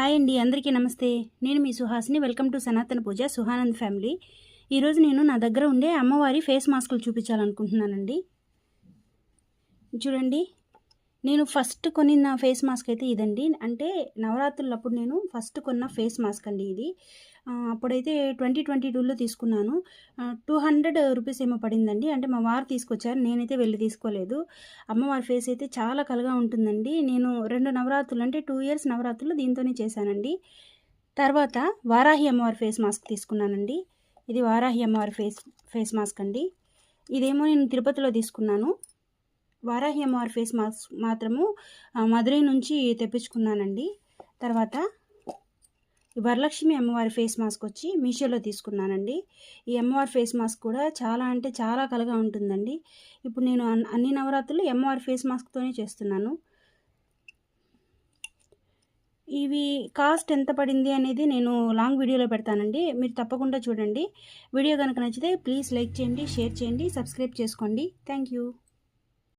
Hi అండి అందరికీ నమస్తే. నేను మీ సుహాస్ని వెల్కమ్ టు సనాతన పూజ సుహానంద్ ఫ్యామిలీ. ఈరోజు నేను నా దగ్గర ఉండే అమ్మవారి ఫేస్ మాస్కులు చూపించాలనుకుంటున్నానండి. చూడండి నేను ఫస్ట్ కొనిన ఫేస్ మాస్క్ అయితే ఇదండి. అంటే నవరాత్రులప్పుడు నేను ఫస్ట్ కొన్న ఫేస్ మాస్క్ అండి ఇది. అప్పుడైతే ట్వంటీ ట్వంటీ టూలో తీసుకున్నాను. టూ హండ్రెడ్ రూపీస్ ఏమో పడిందండి. అంటే మా వారు తీసుకొచ్చారు. నేనైతే వెళ్ళి తీసుకోలేదు. అమ్మవారి ఫేస్ అయితే చాలా కలగా ఉంటుందండి. నేను రెండు నవరాత్రులు అంటే టూ ఇయర్స్ నవరాత్రులు దీంతోనే చేశానండి. తర్వాత వారాహి అమ్మవారి ఫేస్ మాస్క్ తీసుకున్నానండి. ఇది వారాహి అమ్మవారి ఫేస్ ఫేస్ మాస్క్ అండి. ఇదేమో నేను తిరుపతిలో తీసుకున్నాను. వారాహి అమ్మవారి ఫేస్ మాస్క్ మాత్రము మధురై మదురై నుంచి తెప్పించుకున్నానండి. తర్వాత వరలక్ష్మి అమ్మవారి ఫేస్ మాస్క్ వచ్చి మీషోలో తీసుకున్నానండి. ఈ అమ్మవారి ఫేస్ మాస్క్ కూడా చాలా అంటే చాలా కలగా ఉంటుందండి. ఇప్పుడు నేను అన్- అన్ని నవరాత్రులు అమ్మవారి ఫేస్ మాస్క్తోనే చేస్తున్నాను. ఇవి కాస్ట్ ఎంత పడింది అనేది నేను లాంగ్ వీడియోలో పెడతానండి. మీరు తప్పకుండా చూడండి. వీడియో కనుక నచ్చితే ప్లీజ్ లైక్ చేయండి షేర్ చేయండి సబ్స్క్రైబ్ చేసుకోండి. Thank you.